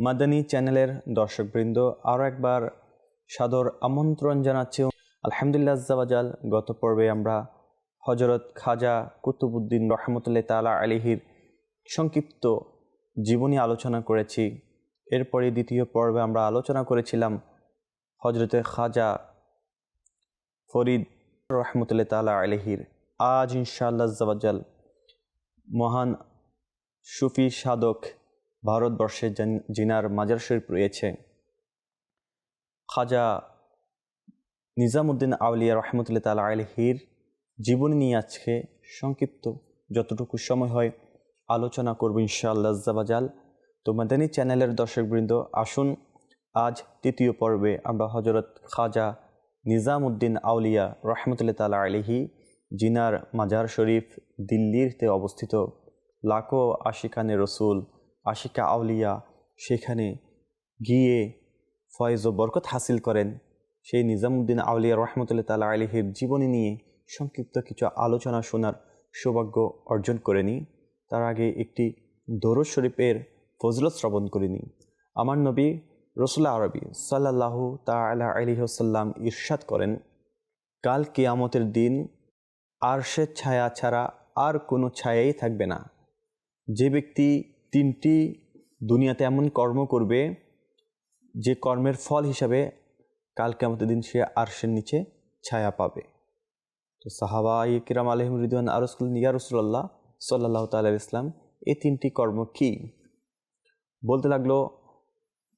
মাদানী চ্যানেলের দর্শকবৃন্দ, আরও একবার সাদর আমন্ত্রণ জানাচ্ছি। আলহামদুলিল্লাহ জাওয়াজাল গত পর্বে আমরা হজরত খাজা কুতুবুদ্দিন রহমতুল্লাহ তালা আলিহির সংক্ষিপ্ত জীবনী আলোচনা করেছি। এরপরে দ্বিতীয় পর্বে আমরা আলোচনা করেছিলাম হজরতে খাজা ফরিদ রহমতুল্লাহ তালা আলিহির আজ ইনশাআল্লাহ জাওয়াজাল মহান সুফি সাধক ভারতবর্ষে জিনার মাজার শরীফ রয়েছে। খাজা নিজামুদ্দিন আউলিয়া রহমতুল্লাহ তালা আলহির জীবনী নিয়ে আজকে সংক্ষিপ্ত যতটুকু সময় হয় আলোচনা করব ইনশাআল্লাহ জাবাজাল তো মাদানী চ্যানেলের দর্শকবৃন্দ, আসুন আজ তৃতীয় পর্বে আমরা হজরত খাজা নিজামুদ্দিন আউলিয়া রহমতুল্লাহ তালা আলহি জিনার মাজার শরীফ দিল্লিতে অবস্থিত লাখো আশিকানে রসুল আশিকা আউলিয়া সেখানে গিয়ে ফয়েজ ও বরকত হাসিল করেন। সেই নিজামুদ্দিন আউলিয়া রহমতুল্লাহ তালা আলিহির জীবনী নিয়ে সংক্ষিপ্ত কিছু আলোচনা শোনার সৌভাগ্য অর্জন করে নিই তার আগে একটি দরুদ শরীফের ফজলত শ্রবণ করে নিই আমার নবী রসুল্লা আরবি সাল্লাহু তালা আলিহসাল্লাম ইরশাদ করেন, কাল কিয়ামতের দিন আরশের ছায়া ছাড়া আর কোনো ছায়াই থাকবে না। যে ব্যক্তি তিনটি দুনিয়াতে এমন কর্ম করবে যে কর্মের ফল হিসাবে কাল কেমতের দিন সে আরশের নিচে ছায়া পাবে। তো সাহাবা কিরাম আলহিম রিদুয়ান আরসুল নিয়া রসুল্লাহ সাল্লাহ তাল্লাহ ইসলাম এই তিনটি কর্ম কি? বলতে লাগল,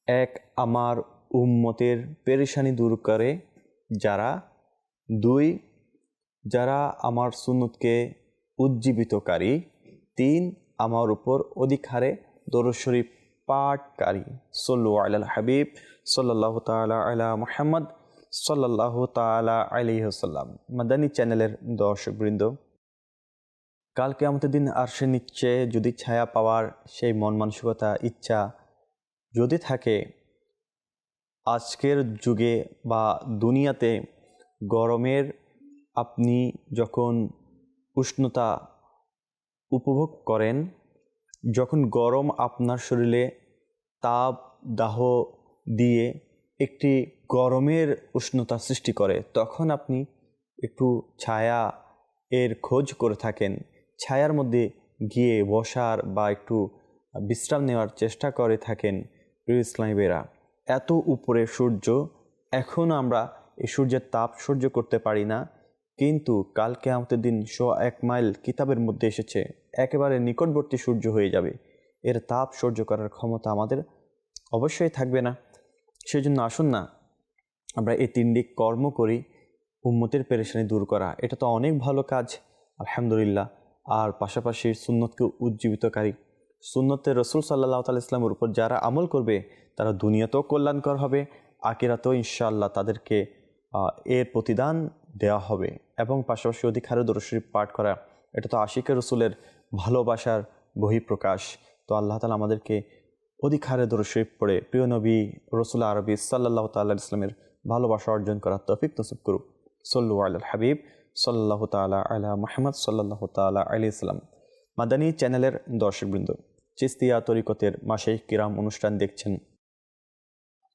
এক, আমার উম্মতের পেরেশানি দূর করে যারা, দুই, যারা আমার সুন্নতকে উজ্জীবিতকারী, তিন আমার উপর অধিক হারে দরুদ শরীফ পাঠকারী। সল্লু আল হাবিব সাল্লাহ তালা আলা মোহাম্মদ সাল্লাহ তালা আলিহসাল্লাম মাদানী চ্যানেলের দর্শকবৃন্দ কালকে আমাদের দিন আরশের নিচ্ছে যদি ছায়া পাওয়ার সেই মন মানসিকতা, ইচ্ছা যদি থাকে, আজকের যুগে বা দুনিয়াতে গরমের আপনি যখন উষ্ণতা উপভোগ করেন যখন গরম আপনার শরীরে তাপ, দাহ দিয়ে একটি গরমের উষ্ণতা সৃষ্টি করে, তখন আপনি একটু ছায়া এর খোঁজ করে থাকেন। ছায়ার মধ্যে গিয়ে বসার বা একটু বিশ্রাম নেওয়ার চেষ্টা করে থাকেন প্রিয় ইসলামীরা এত উপরে সূর্য, এখন আমরা এই সূর্যের তাপ সহ্য করতে পারি না। কিন্তু কালকে আমাদের দিন শো এক মাইল কিতাবের মধ্যে এসেছে, একেবারে নিকটবর্তী সূর্য হয়ে যাবে। এর তাপ সহ্য করার ক্ষমতা আমাদের অবশ্যই থাকবে না। সেই জন্য আসুন না, আমরা এই তিনটি কর্ম করি, উম্মতের পেরেশানি দূর করা। এটা তো অনেক ভালো কাজ, আলহামদুলিল্লাহ। আর পাশাপাশি সুন্নতকে উজ্জীবিতকারী। সুন্নতের রসুল সাল্লাহ তাল ইসলামের উপর যারা আমল করবে, তারা দুনিয়াতেও কল্যাণকর হবে। আকিরাতেও ইনশাআল্লাহ তাদেরকে এর প্রতিদান দেওয়া হবে। এবং পাশাপাশি অধিক হারে দরশরীফ পাঠ করা, এটা তো আশিকের রসুলের ভালোবাসার বহিঃপ্রকাশ। তো আল্লাহ তালা আমাদেরকে অধিক হারে দরশরীফ পড়ে। প্রিয় নবী রসুল আরবি সাল্লাহ তাল্লাহ ইসলামের ভালোবাসা অর্জন করার তফিক নসিব করুক। সল্লু আল হাবিব সাল্লাহ তালা আলা মাহমদ সাল্লাহ তালা আলি ইসলাম মাদানী চ্যানেলের দর্শকবৃন্দ, চিস্তিয়া তরিকতের মাসে কিরাম অনুষ্ঠান দেখছেন।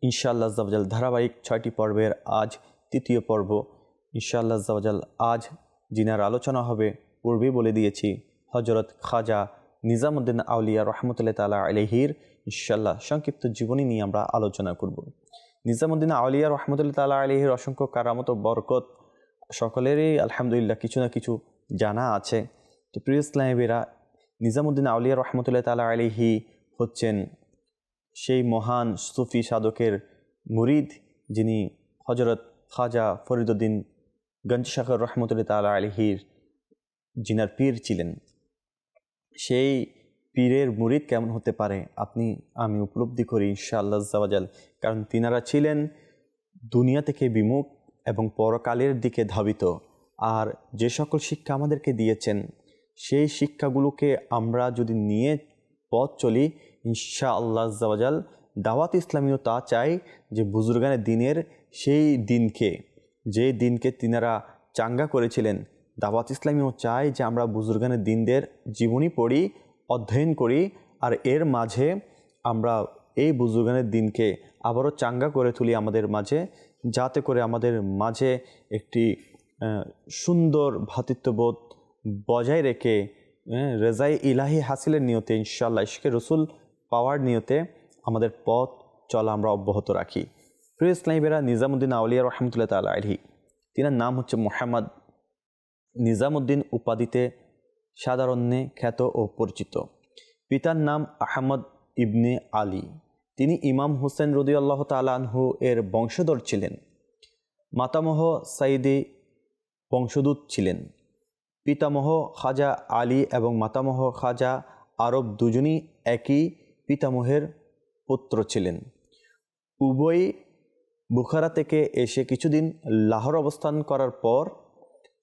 ইনশাআল্লাহ জাওয়াজাল ধারাবাহিক ছয়টি পর্বের আজ তৃতীয় পর্ব। ইনশাআল্লাহ জাওয়াজাল আজ জিনার আলোচনা হবে, পূর্বেই বলে দিয়েছি হজরত খাজা নিজামুদ্দিন আউলিয়া রহমতুল্লাহ তালা আলহির ইনশাল্লাহ সংক্ষিপ্ত জীবনী নিয়ে আমরা আলোচনা করব। নিজামুদ্দিন আউলিয়া রহমতুল্লাহ তালা আলহির অসংখ্য কারামত বরকত সকলেরই আলহামদুলিল্লাহ কিছু না কিছু জানা আছে। তো প্রিয় ইসলামেরা নিজামুদ্দিন আউলিয়া রহমতুল্লাহ তালা আলিহি হচ্ছেন সেই মহান সুফি সাধকের মুরিদ, যিনি হজরত খাজা ফরিদুদ্দিন গঞ্জসাগর রহমতুল্লাহ তালা আলহির জিনার পীর ছিলেন। সেই পীরের মুরিদ কেমন হতে পারে, আপনি, আমি উপলব্ধি করি ইনশাআল্লাহ জাওয়াজাল কারণ তিনারা ছিলেন দুনিয়া থেকে বিমুখ এবং পরকালের দিকে ধাবিত। আর যে সকল শিক্ষা আমাদেরকে দিয়েছেন, সেই শিক্ষাগুলোকে আমরা যদি নিয়ে পথ চলি ইনশা আল্লাহ জাওয়াজাল দাওয়াত ইসলামীও তা চাই যে বুজুর্গানের দিনের সেই দিনকে যে দিনকে তিনারা চাঙ্গা করেছিলেন। দাওয়াত ইসলামীও চায় যে আমরা বুজুর্গানের দিনদের জীবনী পড়ি, অধ্যয়ন করি আর এর মাঝে আমরা এই বুজুর্গানের দিনকে আবারও চাঙ্গা করে তুলি আমাদের মাঝে, যাতে করে আমাদের মাঝে একটি সুন্দর ভাতৃত্ববোধ বজায় রেখে রেজাই ইলাহি হাসিলের নিয়তে ইনশাল্লাহ ইশকে রসুল পাওয়ার নিয়তে আমাদের পথ চলা আমরা অব্যাহত রাখি। প্রিয় ইসলামীরা নিজামুদ্দিন আউলিয়া রহমতুল্লাহ তাল আলহি তিনার নাম হচ্ছে মোহাম্মদ নিজামুদ্দিন উপাধিতে সাধারণ্যে খ্যাত ও পরিচিত। পিতার নাম আহমদ ইবনে আলী। তিনি ইমাম হুসেন রদি আল্লাহ তালানহু এর বংশধর ছিলেন। মাতামহ সাইদি বংশদূত ছিলেন। পিতামহ খাজা আলী এবং মাতামহ খাজা আরব দুজনই একই পিতামহের পুত্র ছিলেন। উভয়ই বুখারা থেকে এসে কিছুদিন লাহোর অবস্থান করার পর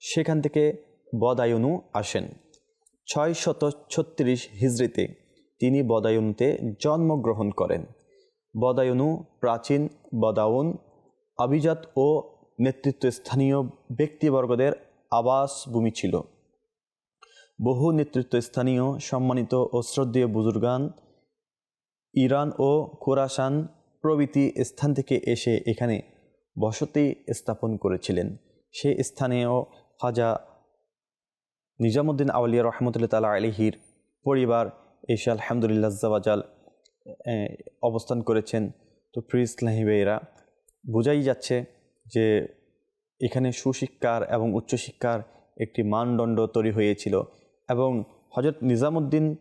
সেখান থেকে বদায়ুনু আসেন। ছয় শত ছত্রিশ হিজড়িতে তিনি বদায়ুনুতে জন্মগ্রহণ করেন। বদায়ুনু প্রাচীন বদাউন, আভিজাত ও নেতৃত্বস্থানীয় ব্যক্তিবর্গদের আবাসভূমি ছিল। বহু নেতৃত্বস্থানীয় সম্মানিত ও শ্রদ্ধেয় বুজুর্গান, ইরান ও খোরাসান প্রভৃতি স্থান থেকে এসে এখানে বসতি স্থাপন করেছিলেন। সে স্থানেও খাজা নিজামুদ্দিন আউলিয়া রহমতুল্লাহ তালা আলিহির পরিবার এসে আলহামদুলিল্লাহ আহ, অবস্থান করেছেন। তো প্রি ইসলাহিবেরা বোঝাই যাচ্ছে যে এখানে সুশিক্ষার এবং উচ্চশিক্ষার একটি মানদণ্ড তৈরি হয়েছিল এবং হজরত নিজামুদ্দিন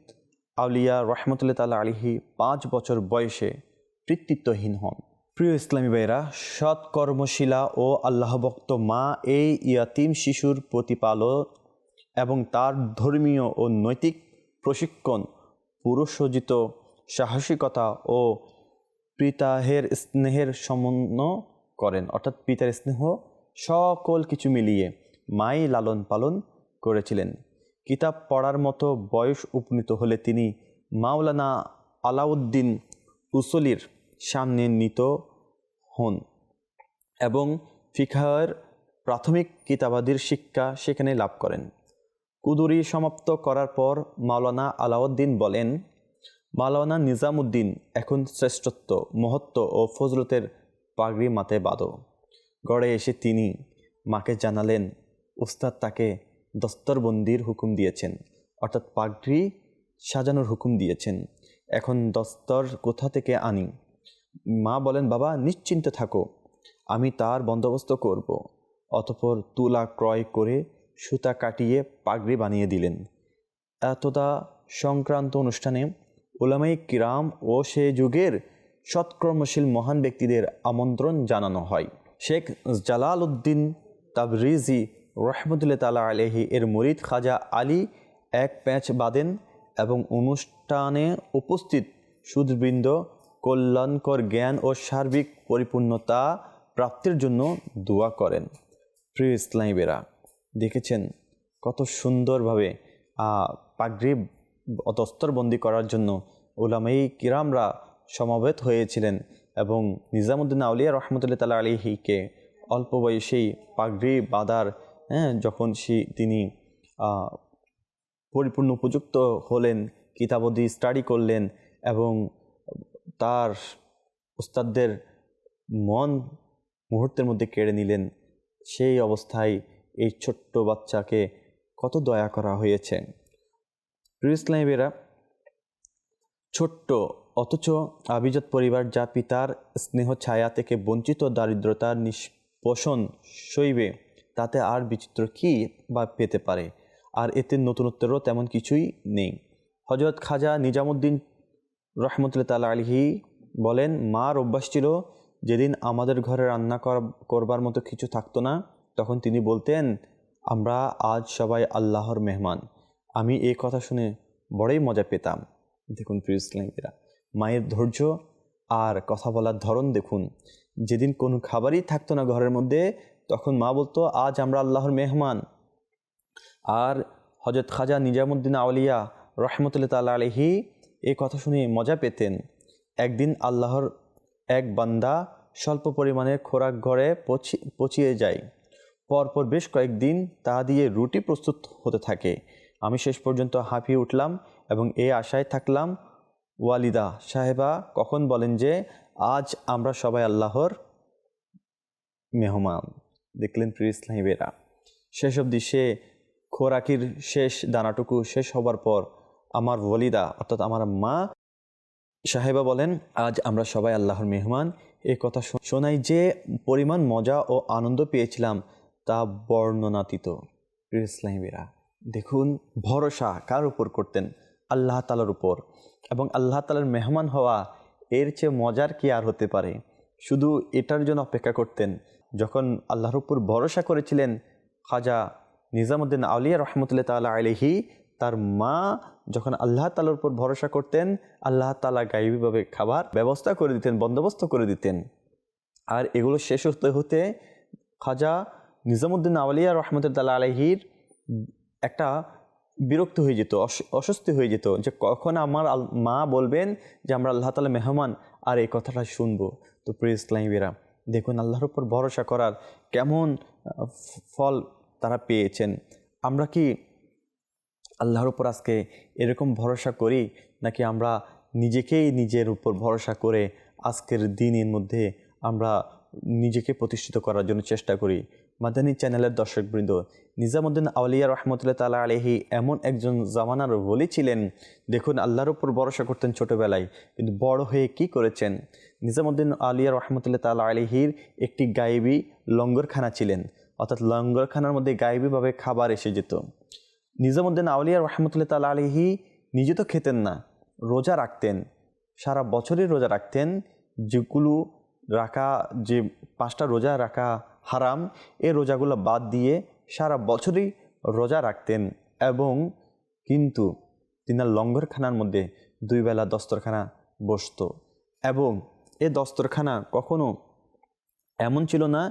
আউলিয়া রহমতুল্লাহ তালা আলিহি পাঁচ বছর বয়সে কৃতিত্বহীন হন। প্রিয় ইসলামী ভাইরা সৎ কর্মশীলা ও আল্লাহভক্ত মা এই ইয়াতিম শিশুর প্রতিপালক এবং তার ধর্মীয় ও নৈতিক প্রশিক্ষণ পুরুষজিত সাহসিকতা ও পিতাহের স্নেহের সমন্বয় করেন। অর্থাৎ পিতার স্নেহ সকল কিছু মিলিয়ে মাই লালন পালন করেছিলেন। কিতাব পড়ার মতো বয়স উপনীত হলে তিনি মাওলানা আলাউদ্দিন উসলির সামনে নিত হন এবং ফিখার প্রাথমিক কিতাবাদির শিক্ষা সেখানে লাভ করেন। কুদুরি সমাপ্ত করার পর মাওলানা আলাউদ্দিন বলেন, মাওলানা নিজামুদ্দিন এখন শ্রেষ্ঠত্ব, মহত্ব ও ফজলতের পাগড়ি মাতে বাদ গড়ে এসে তিনি মাকে জানালেন, উস্তাদ তাকে দস্তরবন্দির হুকুম দিয়েছেন, অর্থাৎ পাগড়ি সাজানোর হুকুম দিয়েছেন। এখন দস্তর কোথা থেকে আনি? মা বলেন, বাবা, নিশ্চিন্তে থাকো, আমি তার বন্দোবস্ত করব। অতপর তুলা ক্রয় করে সুতা কাটিয়ে পাগড়ি বানিয়ে দিলেন। এতদা সংক্রান্ত অনুষ্ঠানে ওলামাই কিরাম ও সে যুগের সৎকর্মশীল মহান ব্যক্তিদের আমন্ত্রণ জানানো হয়। শেখ জালাল উদ্দিন তাবরিজি রহমতুল্লাহ তালা আলহি এর মরিদ খাজা আলী এক প্যাঁচ বাঁধেন এবং অনুষ্ঠানে উপস্থিত সুদবৃন্দ কল্যাণকর জ্ঞান ও সার্বিক পরিপূর্ণতা প্রাপ্তির জন্য দোয়া করেন। প্রিয় ইসলামীবেরা দেখেছেন কত সুন্দরভাবে আহ, পাগড়ি দস্তরবন্দি করার জন্য ওলামাই কিরামরা সমবেত হয়েছিলেন এবং নিজামুদ্দিন আউলিয়া রহমতুল্লাহ তালা আলিহিকে অল্প বয়সেই পাগড়ি বাদার হ্যাঁ যখন সে তিনি পরিপূর্ণ উপযুক্ত হলেন কিতাবদি স্টাডি করলেন এবং তার উস্তাদদের মন মুহূর্তের মধ্যে কেড়ে নিলেন। সেই অবস্থায় এই ছোট্ট বাচ্চাকে কত দয়া করা হয়েছে। প্রিয় ইসলামীরা ছোট্ট অথচ আভিজাত পরিবার যা পিতার স্নেহ ছায়া থেকে বঞ্চিত দারিদ্রতার নিষ্পোষণ শৈবে তাতে আর বিচিত্র কি বা পেতে পারে? আর এতে নতুনত্বেরও তেমন কিছুই নেই। হজরত খাজা নিজামুদ্দিন রহমতুল্লাহ তালা আলহি বলেন মার অভ্যাস ছিল, যেদিন আমাদের ঘরে রান্না কর- করবার মতো কিছু থাকতো না, তখন তিনি বলতেন, আমরা আজ সবাই আল্লাহর মেহমান। আমি এই কথা শুনে বড়ই মজা পেতাম। দেখুন প্রিয় মায়ের ধৈর্য আর কথা বলার ধরন দেখুন। যেদিন কোনো খাবারই থাকতো না ঘরের মধ্যে, তখন মা বলতো, আজ আমরা আল্লাহর মেহমান। আর হজরত খাজা নিজামুদ্দিন আউলিয়া রহমতুল্লাহ তাল্লা আলহি এই কথা শুনে মজা পেতেন। একদিন আল্লাহর এক বান্দা স্বল্প পরিমাণের খোরাক ঘরে পচি, পচিয়ে যায়। পরপর বেশ কয়েকদিন তা দিয়ে রুটি প্রস্তুত হতে থাকে। আমি শেষ পর্যন্ত হাঁপিয়ে উঠলাম এবং এই আশায় থাকলাম, ওয়ালিদা, সাহেবা, কখন বলেন যে আজ আমরা সবাই আল্লাহর মেহমান? দেখলেন প্রিয় ইসলামীরা শেষ অবধি সে খোরাকির শেষ দানাটুকু শেষ হবার পর আমার ওয়ালিদা অর্থাৎ আমার মা, সাহেবা বলেন, আজ আমরা সবাই আল্লাহর মেহমান। এই কথা শোনাই যে পরিমাণ মজা ও আনন্দ পেয়েছিলাম তা বর্ণনাতীত। ইসলামীরা, দেখুন ভরসা কার উপর করতেন? আল্লাহ তালার উপর। এবং আল্লাহ তালার মেহমান হওয়া এর চেয়ে মজার কি আর হতে পারে? শুধু এটার জন্য অপেক্ষা করতেন। যখন আল্লাহর উপর ভরসা করেছিলেন খাজা নিজামুদ্দিন আউলিয়া রহমতুল্লাহ তাল্লাহ আলহি তার মা যখন আল্লাহ তালার উপর ভরসা করতেন, আল্লাহ তালা গাইবীভাবে খাবার ব্যবস্থা করে দিতেন, বন্দোবস্ত করে দিতেন। আর এগুলো শেষ হতে হতে খাজা নিজামুদ্দিন আউলিয়া রহমতুল্লাহ আলহির একটা বিরক্ত হয়ে যেত, অস- অস্বস্তি হয়ে যেত যে কখন আমার মা বলবেন যে আমরা আল্লাহ তালা মেহমান, আর এই কথাটা শুনব। তো প্রিয় ইসলামীরা, দেখুন আল্লাহর উপর ভরসা করার কেমন ফল তারা পেয়েছেন। আমরা কি আল্লাহর উপর আজকে এরকম ভরসা করি নাকি আমরা নিজেকেই নিজের উপর ভরসা করে আজকের দিনের মধ্যে আমরা নিজেকে প্রতিষ্ঠিত করার জন্য চেষ্টা করি। মাদানী চ্যানেলের দর্শকবৃন্দ, নিজামুদ্দিন আউলিয়া রহমতুল্লাহ তালা আলহি এমন একজন জামানার বলি ছিলেন। দেখুন, আল্লাহর উপর ভরসা করতেন ছোটোবেলায়, কিন্তু বড় হয়ে কি করেছেন? নিজামুদ্দিন আলিয়া রহমতুল্লাহ তালা আলহির একটি গায়েবী লঙ্গরখানা ছিলেন। অর্থাৎ লঙ্গরখানার মধ্যে গায়েবীভাবে খাবার এসে যেত। নিজামুদ্দিন আউলিয়া রহমতুল্লাহ তালা আলহি নিজে তো খেতেন না, রোজা রাখতেন, সারা বছরই রোজা রাখতেন, যেগুলো রাখা, যে পাঁচটা রোজা রাখা হারাম, এ রোজাগুলো বাদ দিয়ে সারা বছরই রোজা রাখতেন এবং কিন্তু তিনার লঙ্গরখানার মধ্যে দুই বেলা দস্তরখানা বসতো এবং এ দস্তরখানা কখনো এমন ছিল না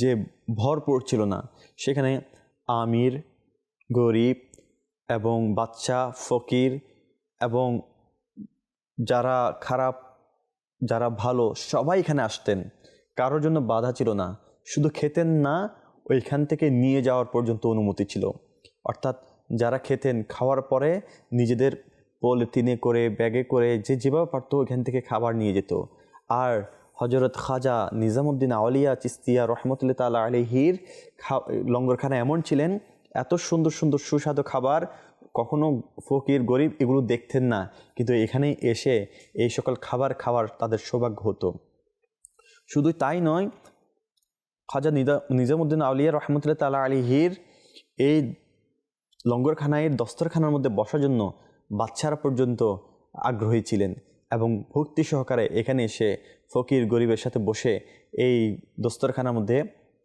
যে ভরপুর ছিল না। সেখানে আমির গরিব এবং বাচ্চা ফকির এবং যারা খারাপ, যারা ভালো, সবাই এখানে আসতেন। কারোর জন্য বাধা ছিল না। শুধু খেতেন না, ওইখান থেকে নিয়ে যাওয়ার পর্যন্ত অনুমতি ছিল। অর্থাৎ যারা খেতেন, খাওয়ার পরে নিজেদের পলিথিনে করে, ব্যাগে করে যে যেভাবে পারতো ওইখান থেকে খাবার নিয়ে যেত। আর হজরত খাজা নিজামুদ্দিন আউলিয়া চিস্তিয়া রহমতুল্লাহ তালা আলহির খা লঙ্গরখানা এমন ছিলেন এত সুন্দর সুন্দর সুস্বাদু খাবার, কখনো ফকির, গরিব এগুলো দেখতেন না। কিন্তু এখানে এসে এই সকল খাবার খাওয়ার তাদের সৌভাগ্য হতো। শুধু তাই নয়, খাজা নিদা নিজামুদ্দিন আউলিয়া রহমতুল্লাহ তালা আলিহির এই লঙ্গরখানায়, দস্তরখানার মধ্যে বসার জন্য বাচ্চারা পর্যন্ত আগ্রহী ছিলেন এবং ভক্তি সহকারে এখানে এসে ফকির, গরিবের সাথে বসে এই দস্তরখানার মধ্যে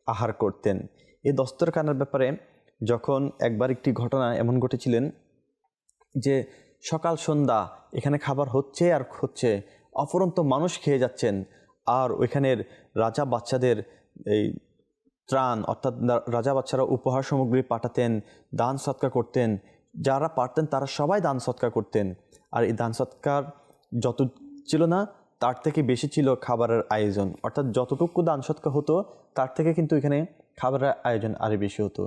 আহার করতেন। এই দস্তরখানার ব্যাপারে যখন একবার একটি ঘটনা এমন ঘটেছিলেন যে সকাল সন্ধ্যা এখানে খাবার হচ্ছে আর হচ্ছে, অফরন্ত মানুষ খেয়ে যাচ্ছেন আর ওইখানের রাজা বাচ্চাদের এই ত্রাণ অর্থাৎ রাজা বাচ্চারা উপহার সামগ্রী পাঠাতেন, দান সৎকার করতেন, যারা পারতেন তারা সবাই দান সৎকার করতেন। আর এই দান সৎকার যত ছিল না, তার থেকে বেশি ছিল খাবারের আয়োজন। অর্থাৎ যতটুকু দান সৎকার হতো, তার থেকে কিন্তু এখানে খাবারের আয়োজন আরও বেশি হতো।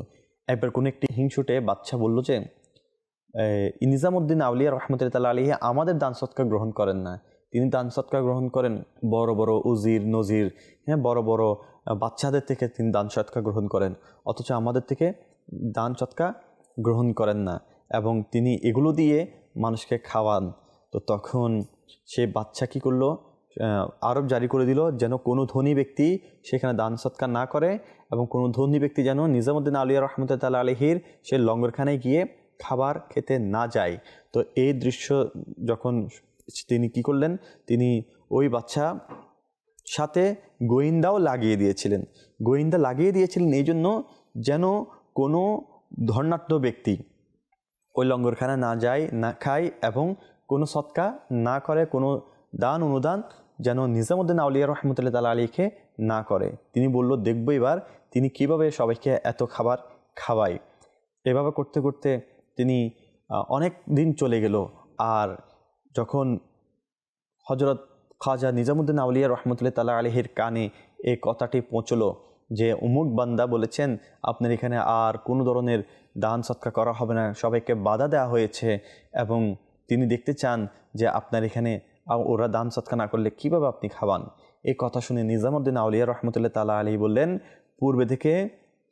একবার কোনো একটি হিংসুটে বাচ্চা বলল যে নিজামুদ্দিন আউলিয়া রহমতুল্লাহ আলী আমাদের দান সৎকার গ্রহণ করেন না। তিনি দান সৎকার গ্রহণ করেন বড় বড় উজির, নজির হ্যাঁ বড় বড় বাচ্চাদের থেকে তিনি দান সৎকার গ্রহণ করেন। অথচ আমাদের থেকে দান সৎকার গ্রহণ করেন না এবং তিনি এগুলো দিয়ে মানুষকে খাওয়ান। তো তখন সে বাচ্চা কী করল? আরব জারি করে দিল যেন কোনো ধনী ব্যক্তি সেখানে দান সৎকার না করে এবং কোনো ধনী ব্যক্তি যেন নিজামুদ্দিন আলিয়া রহমতুল্লাহ আলহির সে লঙ্গরখানায় গিয়ে খাবার খেতে না যায়। তো এই দৃশ্য যখন তিনি কি করলেন, তিনি ওই বাচ্চা সাথে গোয়েন্দাও লাগিয়ে দিয়েছিলেন। গোয়েন্দা লাগিয়ে দিয়েছিলেন এই জন্য যেন কোনো ধর্নাঢ্য ব্যক্তি ওই লঙ্গরখানা না যায়, না খায় এবং কোনো সৎকা না করে, কোনো দান অনুদান যেন নিজামুদ্দিন আউলিয়া রহমতুল্লাহ তালা আলীকে না করে। তিনি বলল, দেখব এবার তিনি কীভাবে সবাইকে এত খাবার খাওয়ায়। এভাবে করতে করতে তিনি অনেক দিন চলে গেল। আর যখন হজরত খাজা নিজামুদ্দিন আউলিয়া রহমতুল্লাহ তালা আলহির কানে এই কথাটি পৌঁছলো যে, উমুক বান্দা বলেছেন, আপনার এখানে আর কোনো ধরনের দান সৎকার করা হবে না। সবাইকে বাধা দেওয়া হয়েছে এবং তিনি দেখতে চান যে, আপনার এখানে ওরা দান সৎকার না করলে কীভাবে আপনি খাওয়ান? এই কথা শুনে নিজামুদ্দিন আউলিয়া রহমতুল্লাহ তালা আলী বললেন, পূর্বে থেকে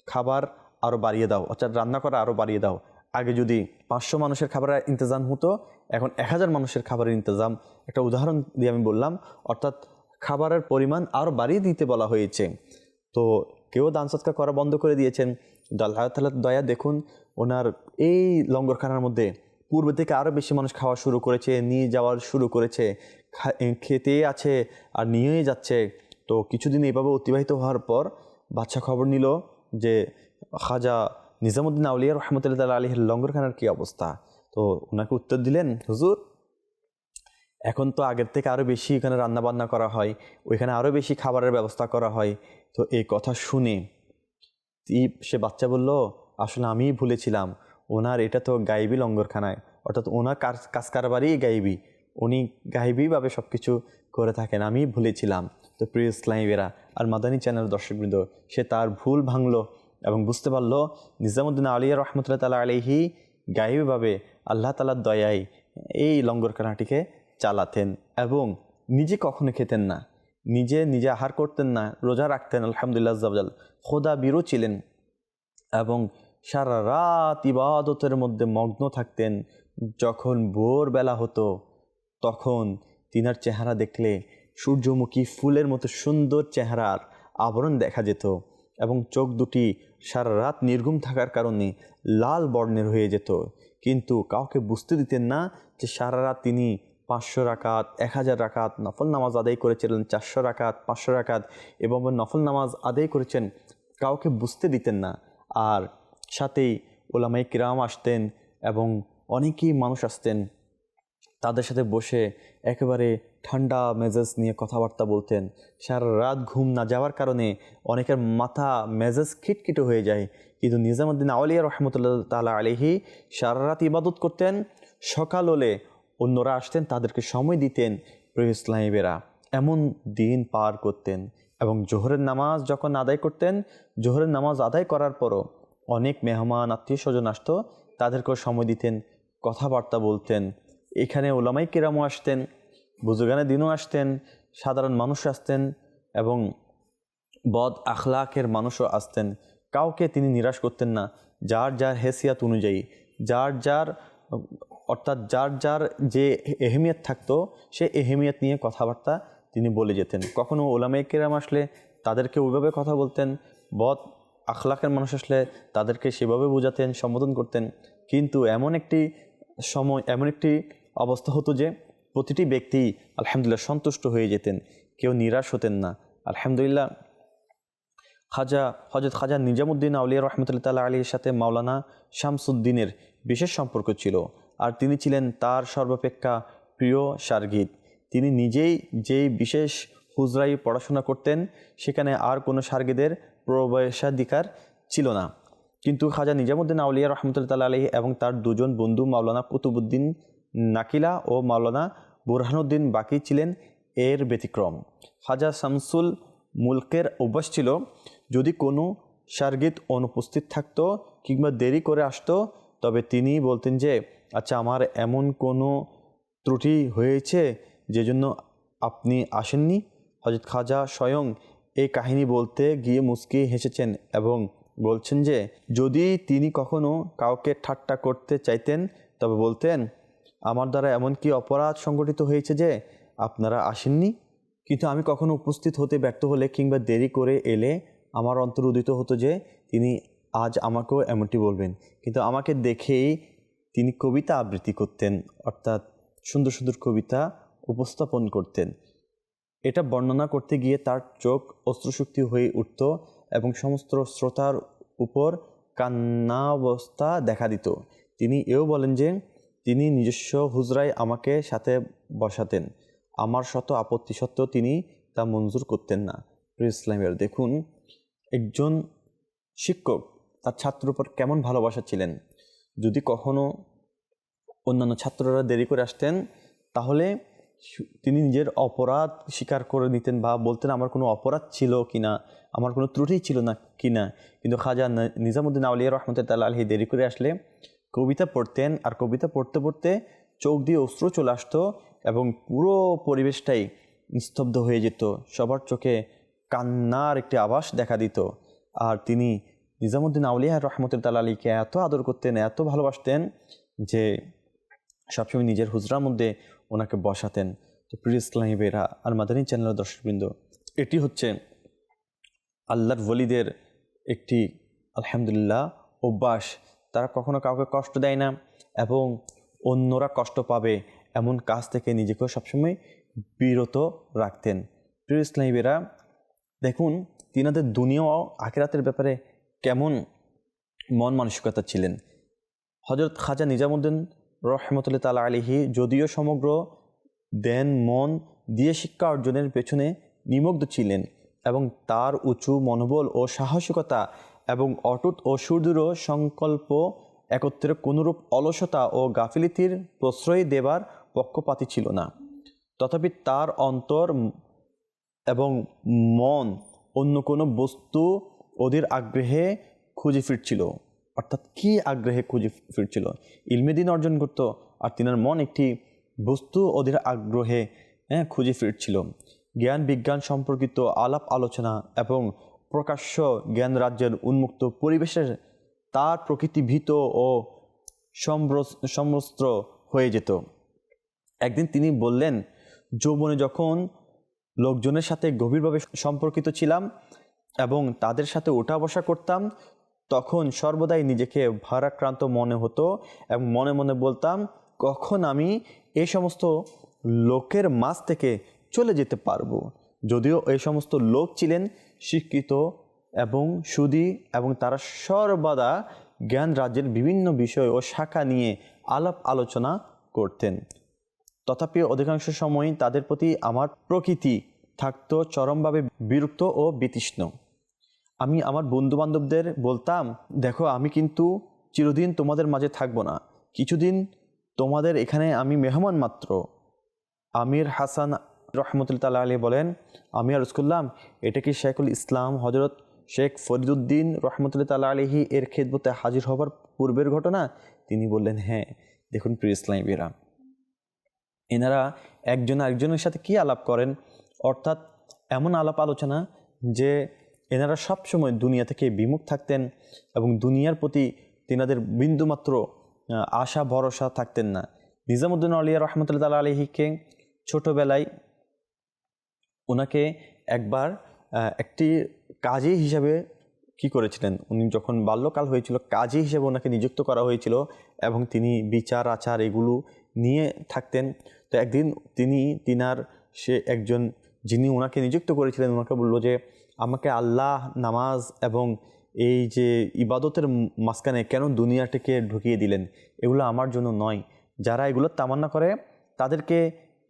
খাবার আরও বাড়িয়ে দাও, অর্থাৎ রান্না করা আরও বাড়িয়ে দাও। আগে যদি পাঁচশো মানুষের খাবারের ইন্তজাম হতো, এখন এক হাজার মানুষের খাবারের ইন্তজাম। একটা উদাহরণ দিয়ে আমি বললাম, অর্থাৎ খাবারের পরিমাণ আরও বাড়িয়ে দিতে বলা হয়েছে। তো কেউ দান সৎকার করা বন্ধ করে দিয়েছেন। আল্লাহ তালার দয়া দেখুন, ওনার এই লঙ্গরখানার মধ্যে পূর্বে থেকে আরও বেশি মানুষ খাওয়া শুরু করেছে, নিয়ে যাওয়ার শুরু করেছে খেতে আছে আর নিয়েই যাচ্ছে। তো কিছুদিন এইভাবে অতিবাহিত হওয়ার পর বাচ্চা খবর নিল যে খাজা নিজামুদ্দিন আউলিয়া রহমতুল্লাহ আলীর লঙ্গরখানার কী অবস্থা। তো ওনাকে উত্তর দিলেন, হুজুর, এখন তো আগের থেকে আরও বেশি এখানে রান্নাবান্না করা হয়, ওইখানে আরও বেশি খাবারের ব্যবস্থা করা হয়। তো এই কথা শুনে সে বাচ্চা বলল, আসলে আমিই ভুলেছিলাম। ওনার এটা তো গাইবি লঙ্গরখানায়। অর্থাৎ ওনার কাজ কারবারই গাইবি। উনি গাইবিভাবে সব কিছু করে থাকেন, আমি ভুলেছিলাম। তো প্রিয় ইসলামীরা আর মাদানী চ্যানেল দর্শকবৃন্দ, সে তার ভুল ভাঙল এবং বুঝতে পারল নিজামুদ্দিন আলিয়া রহমতুল্লাহ তালা আলিহি গাইবিভাবে আল্লাহ তালার দয়ায় এই লঙ্গরখানাটিকে চালাতেন এবং নিজে কখনো খেতেন না। নিজে নিজে আহার করতেন না, রোজা রাখতেন, আলহামদুলিল্লাহ খোদা বিরো ছিলেন এবং সারা রাত ইবাদতের মধ্যে মগ্ন থাকতেন। যখন ভোরবেলা হতো, তখন তিনার চেহারা দেখলে সূর্যমুখী ফুলের মতো সুন্দর চেহারার আবরণ দেখা যেত এবং চোখ দুটি সারা রাত নির্ঘুম থাকার কারণে লাল বর্ণের হয়ে যেত। কিন্তু কাউকে বুঝতে দিতেন না যে সারা রাত তিনি পাঁচশো রাকাত, এক হাজার রাকাত নফল নামাজ আদায় করেছিলেন, চারশো রাকাত, পাঁচশো রাকাত এবং নফল নামাজ আদায় করেছেন, কাউকে বুঝতে দিতেন না। আর সাথেই ওলামাই কিরাম আসতেন এবং অনেকেই মানুষ আসতেন। তাদের সাথে বসে একেবারে ঠান্ডা মেজাজ নিয়ে কথাবার্তা বলতেন। সারা রাত ঘুম না যাওয়ার কারণে অনেকের মাথা মেজাজ খিটখিটে হয়ে যায়। কিন্তু নিজামুদ্দিন আউলিয়া রহমতুল্লাহ তালা আলিহি সারা রাত ইবাদত করতেন। সকাল হলে অন্যরা আসতেন, তাদেরকে সময় দিতেন প্রিয় এমন দিন পার করতেন এবং জোহরের নামাজ যখন আদায় করতেন, জোহরের নামাজ আদায় করার পরও অনেক মেহমান আত্মীয় স্বজন আসতো, তাদেরকেও সময় দিতেন, কথাবার্তা বলতেন। এখানে ওলামাই কেরামও আসতেন, বুজুগানে দিনও আসতেন, সাধারণ মানুষ আসতেন এবং বদ আখলাকের মানুষও আসতেন। কাউকে তিনি নিরাশ করতেন না। যার যার হেসিয়াত অনুযায়ী, যার যার, অর্থাৎ যার যার যে এহেমিয়াত থাকতো, সে এহেমিয়াত নিয়ে কথাবার্তা তিনি বলে যেতেন। কখনও ওলামাই কেরাম আসলে তাদেরকে ওইভাবে কথা বলতেন, বদ আখলাকের মানুষ আসলে তাদেরকে সেভাবে বোঝাতেন, সম্বোধন করতেন। কিন্তু এমন একটি সময়, এমন একটি অবস্থা হতো যে প্রতিটি ব্যক্তি আলহামদুলিল্লাহ সন্তুষ্ট হয়ে যেতেন, কেউ নিরাশ হতেন না। আলহামদুলিল্লাহ, খাজা হজরত খাজা নিজামুদ্দিন আউলিয়া রহমতুল্লাহ তাল্লাহ আলীর সাথে মাওলানা শামসুদ্দিনের বিশেষ সম্পর্ক ছিল। আর তিনি ছিলেন তার সর্বাপেক্ষা প্রিয় সার্গিদ। তিনি নিজেই যেই বিশেষ হুজরাই পড়াশোনা করতেন, সেখানে আর কোনো সার্গিদের প্রবেশাধিকার ছিল না। কিন্তু খাজা নিজামুদ্দিন আউলিয়া রহমতুল্লাহ আলী এবং তার দুজন বন্ধু মাওলানা কুতুবুদ্দিন নাকিলা ও মাওলানা বুরহানুদ্দিন বাকি ছিলেন এর ব্যতিক্রম। খাজা শামসুল মুলকের অভ্যাস ছিল, যদি কোনো সার্গিত অনুপস্থিত থাকতো কিংবা দেরি করে আসতো, তবে তিনি বলতেন যে আচ্ছা আমার এমন কোনো ত্রুটি হয়েছে যে জন্য আপনি আসেননি? হজরত খাজা স্বয়ং এই কাহিনী বলতে গিয়ে মুস্কি হেসেছেন এবং বলছেন যে, যদি তিনি কখনো কাউকে ঠাট্টা করতে চাইতেন, তবে বলতেন, আমার দ্বারা এমন কি অপরাধ সংগঠিত হয়েছে যে আপনারা আসেননি? কিন্তু আমি কখনো উপস্থিত হতে ব্যর্থ হলে কিংবা দেরি করে এলে আমার অন্তর উদিত হতো যে তিনি আজ আমাকেও এমনটি বলবেন। কিন্তু আমাকে দেখেই তিনি কবিতা আবৃত্তি করতেন, অর্থাৎ সুন্দর সুন্দর কবিতা উপস্থাপন করতেন। এটা বর্ণনা করতে গিয়ে তার চোখ অস্ত্রশক্তি হয়ে উঠত এবং সমস্ত শ্রোতার উপর কান্নাবস্থা দেখা দিত। তিনি এও বলেন যে, তিনি নিজস্ব হুজরায় আমাকে সাথে বসাতেন। আমার শত আপত্তি সত্ত্বেও তিনি তা মঞ্জুর করতেন না। প্রিয় ইসলামের দেখুন, একজন শিক্ষক তার ছাত্র উপর কেমন ভালোবাসা ছিলেন। যদি কখনো অন্যান্য ছাত্ররা দেরি করে আসতেন, তাহলে তিনি নিজের অপরাধ স্বীকার করে নিতেন বা বলতেন, আমার কোনো অপরাধ ছিল কিনা আমার কোনো ত্রুটি ছিল না কিনা কিন্তু খাজা নিজামুদ্দিন আউলিয়া রহমতুল্লাহ আলহি দেরি করে আসলে কবিতা পড়তেন। আর কবিতা পড়তে পড়তে চোখ দিয়ে অস্ত্র চলে আসতো এবং পুরো পরিবেশটাই নিস্তব্ধ হয়ে যেত। সবার চোখে কান্নার একটি আভাস দেখা দিত। আর তিনি নিজামুদ্দিন আউলিয়া রহমতুল্লাহ আলীকে এত আদর করতেন, এত ভালোবাসতেন যে সবসময় নিজের হুজরার মধ্যে ওনাকে বসাতেন। তো প্রিয় ইসলামী বেরা আর মাদানী চ্যানেলের দর্শকবৃন্দ, এটি হচ্ছে আল্লাহর ওলিদের একটি আলহামদুলিল্লাহ অভ্যাস। তারা কখনো কাউকে কষ্ট দেয় না এবং অন্যরা কষ্ট পাবে এমন কাজ থেকে নিজেকেও সবসময় বিরত রাখতেন। প্রিয় ইসলামী বেরা দেখুন, তিনাদের দুনিয়া ও আখেরাতের ব্যাপারে কেমন মন মানসিকতা ছিলেন। হজরত খাজা নিজামুদ্দিন রহমতুল্লাহ তালা আলিহি যদিও সমগ্র দেন, মন দিয়ে শিক্ষা অর্জনের পেছনে নিমগ্ন ছিলেন এবং তার উঁচু মনোবল ও সাহসিকতা এবং অটুট ও সুদৃঢ় সংকল্প একত্রে কোনরূপ অলসতা ও গাফিলিতির প্রশ্রয় দেবার পক্ষপাতী ছিল না। তথাপি তার অন্তর এবং মন অন্য কোনো বস্তু ওদের আগ্রহে খুঁজে ফিরছিল। অর্থাৎ কি আগ্রহে খুঁজে ফিরছিল? ইলমেদিন অর্জন করত আর তিনার মন একটি বস্তু ওদের আগ্রহে হ্যাঁ খুঁজে ফিরছিল। জ্ঞান বিজ্ঞান সম্পর্কিত আলাপ আলোচনা এবং প্রকাশ্য জ্ঞান রাজ্যের উন্মুক্ত পরিবেশের তার প্রকৃতি ভীত ও সম্ব্রস- সমস্ত হয়ে যেত। একদিন তিনি বললেন, যৌবনে যখন লোকজনের সাথে গভীরভাবে সম্পর্কিত ছিলাম এবং তাদের সাথে ওঠা বসা করতাম তখন সর্বদাই নিজেকে ভারাক্রান্ত মনে হতো এবং মনে মনে বলতাম, কখন আমি এই সমস্ত লোকের মাঝ থেকে চলে যেতে পারব? যদিও এই সমস্ত লোক ছিলেন শিক্ষিত এবং সুদী এবং তারা সর্বদা জ্ঞান রাজ্যের বিভিন্ন বিষয় ও শাখা নিয়ে আলাপ আলোচনা করতেন। তথাপি অধিকাংশ সময় তাদের প্রতি আমার প্রকৃতি থাকতো চরমভাবে বিরক্ত ও বিতৃষ্ণ। আমি আমার বন্ধু বান্ধবদের বলতাম, দেখো, আমি কিন্তু চিরদিন তোমাদের মাঝে থাকব না। কিছুদিন তোমাদের এখানে আমি মেহমান মাত্র। আমির হাসান রহমতুল্লাহ আলী বলেন, আমি আরজ করলাম এটা কি শেখুল ইসলাম হজরত শেখ ফরিদুদ্দিন রহমতুল্লাহ তাল্লাহ আলহি এর খেদমতে হাজির হবার পূর্বের ঘটনা? তিনি বললেন হ্যাঁ দেখুন প্রিয় ইসলামী বেরা এনারা একজন আরেকজনের সাথে কি আলাপ করেন? অর্থাৎ এমন আলাপ আলোচনা যে এনারা সবসময় দুনিয়া থেকে বিমুখ থাকতেন এবং দুনিয়ার প্রতি তেনাদের বিন্দুমাত্র আশা, ভরসা থাকতেন না। নিজামুদ্দিন আলিয়া রহমতুল্লাহ আলহিকে ছোটোবেলায় ওনাকে একবার একটি কাজী হিসাবে কি করেছিলেন? উনি যখন বাল্যকাল হয়েছিল, কাজী হিসেবে ওনাকে নিযুক্ত করা হয়েছিল এবং তিনি বিচার, আচার এগুলো নিয়ে থাকতেন। তো একদিন তিনি, তিনার সে একজন যিনি ওনাকে নিযুক্ত করেছিলেন ওনাকে বলল যে আমাকে আল্লাহ, নামাজ এবং এই যে ইবাদতের মাঝখানে কেন দুনিয়াটিকে ঢুকিয়ে দিলেন, এগুলো আমার জন্য নয়। যারা এগুলোর তামান্না করে, তাদেরকে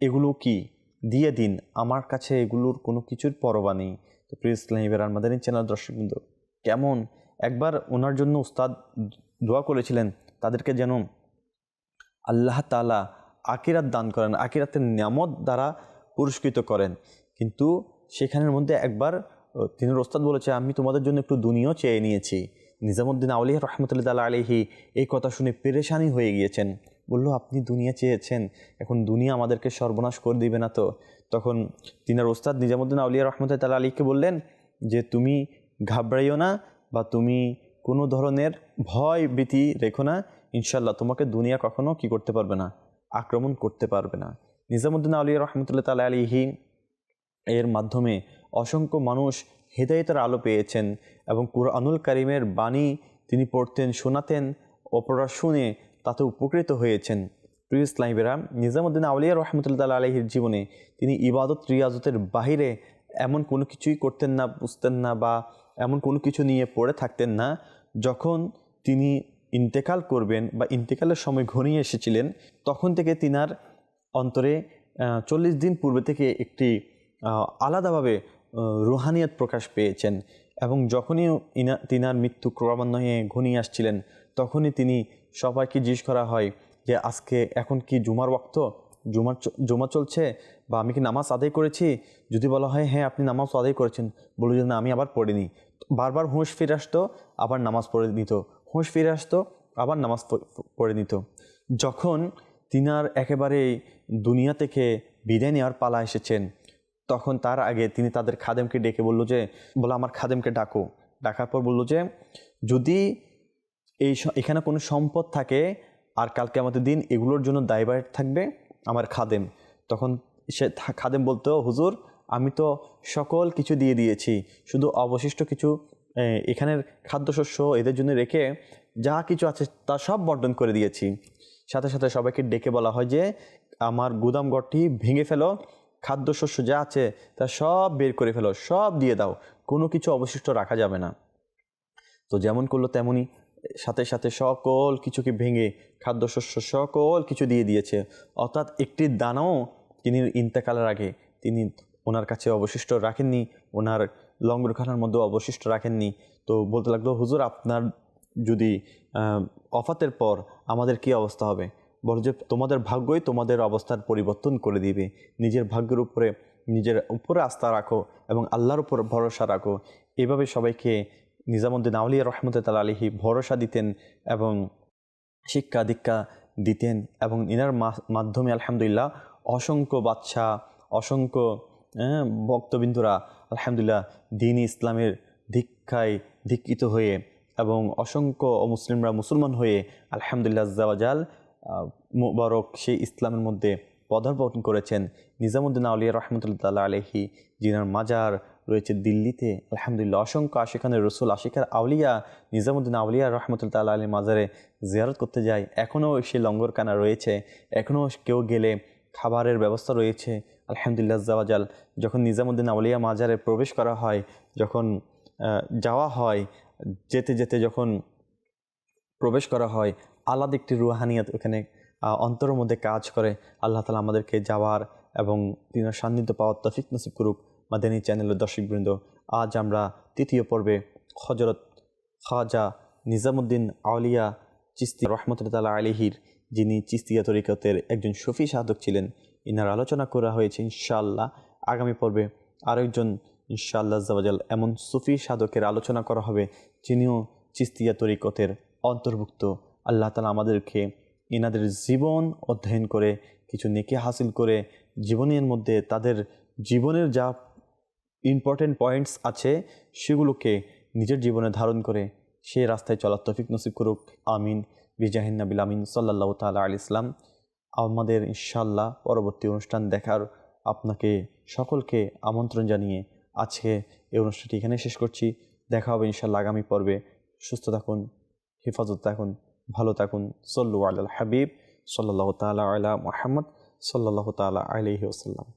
এগুলো কি? দিয়ে দিন, আমার কাছে এগুলোর কোনো কিছুর পরবা নেই। তো প্রিয় ইসলামী বেরার মাদানী চ্যানেল দর্শকবৃন্দ কেমন? একবার ওনার জন্য উস্তাদ দোয়া করেছিলেন, তাদেরকে যেন আল্লাহ তালা আকিরাত দান করেন আকিরাতের নিয়ামত দ্বারা পুরস্কৃত করেন। কিন্তু সেখানের মধ্যে একবার তিনি ওস্তাদ বলেছে, আমি তোমাদের জন্য একটু দুনিয়াও চেয়ে নিয়েছি। নিজামুদ্দিন আউলিয়া রহমতুল্লাহ আলহি এই কথা শুনে পেরেশানি হয়ে গিয়েছেন। বলল, আপনি দুনিয়া চেয়েছেন, এখন দুনিয়া আমাদেরকে সর্বনাশ করে দিবে না তো? তখন তিনার ওস্তাদ নিজামুদ্দিন আউলিয়া রহমতুল্লাহ আলীকে বললেন, যে তুমি ঘাবড়াইও না বা তুমি কোনো ধরনের ভয় ভীতি রেখো না ইনশাল্লাহ তোমাকে দুনিয়া কখনো কি করতে পারবে না, আক্রমণ করতে পারবে না। নিজামুদ্দিন আলিয়া রহমতুল্লাহ তালা আলিহি এর মাধ্যমে অসংখ্য মানুষ হেদায়তের আলো পেয়েছেন এবং কুরআনুল কারিমের বাণী তিনি পড়তেন, শোনাতেন অপরা শুনে তাতে উপকৃত হয়েছেন। প্রিয় ইসলামীরা নিজামুদ্দিন আউলিয়া রহমতুল্লাহ আলহির জীবনে তিনি ইবাদত রিয়াজতের বাহিরে এমন কোনো কিছুই করতেন না, বুঝতেন না বা এমন কোনো কিছু নিয়ে পড়ে থাকতেন না যখন তিনি ইন্তেকাল করবেন বা ইন্তেকালের সময় ঘনিয়ে এসেছিলেন, তখন থেকে তিনার অন্তরে চল্লিশ দিন পূর্বে থেকে একটি আলাদাভাবে রুহানিয়ত প্রকাশ পেয়েছেন এবং যখনই ইনা, তিনার মৃত্যু ক্রমান্বয়ে ঘনিয়ে আসছিলেন, তখনই তিনি সবাইকে জিজ্ঞেস করা হয় যে, আজকে এখন কি জুমার ওক্ত জুমার জুমা চলছে বা আমি কি নামাজ আদায় করেছি? যদি বলা হয় হ্যাঁ আপনি নামাজ আদায় করেছেন। বলল যে, না, আমি আবার পড়িনি। বারবার হুঁশ ফিরে আসতো, আবার নামাজ পড়ে নিত। হুঁশ ফিরে আসতো, আবার নামাজ পড়ে নিত। যখন তিনার একেবারে দুনিয়া থেকে বিদায় নেওয়ার পালা এসেছেন তখন তার আগে তিনি তাদের খাদেমকে ডেকে বলল যে, বলে আমার খাদেমকে ডাকো। ডাকার পর বলল যে, যদি এই এখানে কোনো সম্পদ থাকে আর কালকে আমাদের দিন এগুলোর জন্য দায়ভার থাকবে আমার খাদেম, তখন সে খাদেম বলতো, হুজুর, আমি তো সকল কিছু দিয়ে দিয়েছি। শুধু অবশিষ্ট কিছু এখানের খাদ্যশস্য এদের জন্য রেখে যা কিছু আছে তা সব বর্জন করে দিয়েছি। সাথে সাথে সবাইকে ডেকে বলা হয় যে, আমার গুদাম ঘরটি ভেঙে ফেলো খাদ্যশস্য যা আছে তা সব বের করে ফেলো, সব দিয়ে দাও, কোনো কিছু অবশিষ্ট রাখা যাবে না। তো যেমন করল তেমনই, সাথে সাথে সকল কিছুকে ভেঙে খাদ্যশস্য সকল কিছু দিয়ে দিয়েছে। অর্থাৎ একটি দানাও তিনি ইন্তেকালের আগে তিনি ওনার কাছে অবশিষ্ট রাখেননি, ওনার লঙ্গরখানার মধ্যে অবশিষ্ট রাখেননি। তো বলতে লাগল, হুজুর, আপনার যদি অফাতের পর আমাদের কি অবস্থা হবে? বলো যে তোমাদের ভাগ্যই তোমাদের অবস্থার পরিবর্তন করে দিবে। নিজের ভাগ্যের উপরে নিজের উপরে আস্থা রাখো এবং আল্লাহর উপর ভরসা রাখো। এভাবে সবাইকে নিজামুদ্দিন আউলিয়া রহমতুল্লাহ আলহি ভরসা দিতেন এবং শিক্ষা দীক্ষা দিতেন এবং ইনার মা- মাধ্যমে আলহামদুলিল্লাহ অসংখ্য বাচ্চা অসংখ্য হ্যাঁ, ভক্তবিন্দুরা আলহামদুলিল্লাহ দিন ইসলামের দীক্ষায় দীক্ষিত হয়ে এবং অসংখ্য মুসলিমরা মুসলমান হয়ে আলহামদুলিল্লাহ আহ, মুবারক সেই ইসলামের মধ্যে পদার্পণ করেছেন নিজামুদ্দিন আউলিয়া রহমতুল্লাহ আলহি জিনার মাজার রয়েছে দিল্লিতে। আলহামদুলিল্লাহ, অসংখ্য আশিখানের রসুল আশিকার আউলিয়া, নিজামুদ্দিন আউলিয়া রহমতুল্লাহ আলী মাজারে জিয়ারত করতে যায়। এখনও সেই লঙ্গরখানা রয়েছে, এখনও কেউ গেলে খাবারের ব্যবস্থা রয়েছে। আলহামদুলিল্লাহ জাওয়াজাল যখন নিজামুদ্দিন আউলিয়া মাজারে প্রবেশ করা হয়, যখন যাওয়া হয়, যেতে যেতে যখন প্রবেশ করা হয় আলাদা একটি রুহানিয়াত ওখানে অন্তরের মধ্যে কাজ করে। আল্লাহ তালা আমাদেরকে যাওয়ার এবং তিনার সান্নিধ্য পাওয়ার তফিক নসিব করুক মাদানী চ্যানেলের দর্শকবৃন্দ। আজ আমরা তৃতীয় পর্বে হজরত খাজা নিজামুদ্দিন আউলিয়া চিস্তি রহমতুল্লাহ আলিহির যিনি চিস্তিয়া তরিকতের একজন সফি সাধক ছিলেন, ইনার আলোচনা করা হয়েছে ইনশাআল্লাহ। আগামী পর্বে আরেকজন ইনশাআল্লাহ জাওয়াজাল এমন সুফি সাধকের আলোচনা করা হবে, যিনিও চিস্তিয়া তরিকতের অন্তর্ভুক্ত। আল্লাহ তালা আমাদেরকে এনাদের জীবন অধ্যয়ন করে কিছু নেকি হাসিল করে জীবনের মধ্যে তাদের জীবনের যা ইম্পর্টেন্ট পয়েন্টস আছে, সেগুলোকে নিজের জীবনে ধারণ করে সেই রাস্তায় চলার তফিক নসিব করুক। আমিন। বিজাহিন নাবিল আমিন সাল্লাহ তালা আল ইসলাম আমাদের ইনশাল্লাহ পরবর্তী অনুষ্ঠান দেখার আপনাকে সকলকে আমন্ত্রণ জানিয়ে আজকে এই অনুষ্ঠানটি এখানে শেষ করছি। দেখা হবে ইনশাল্লাহ আগামী পর্বে। সুস্থ থাকুন, হেফাজত থাকুন। ভালো থাকুন। সল্লু আল হাবিব সাল্লাহ তালা আলা মোহাম্মদ সাল্লাহ তালা আলহি ওসাল্লাম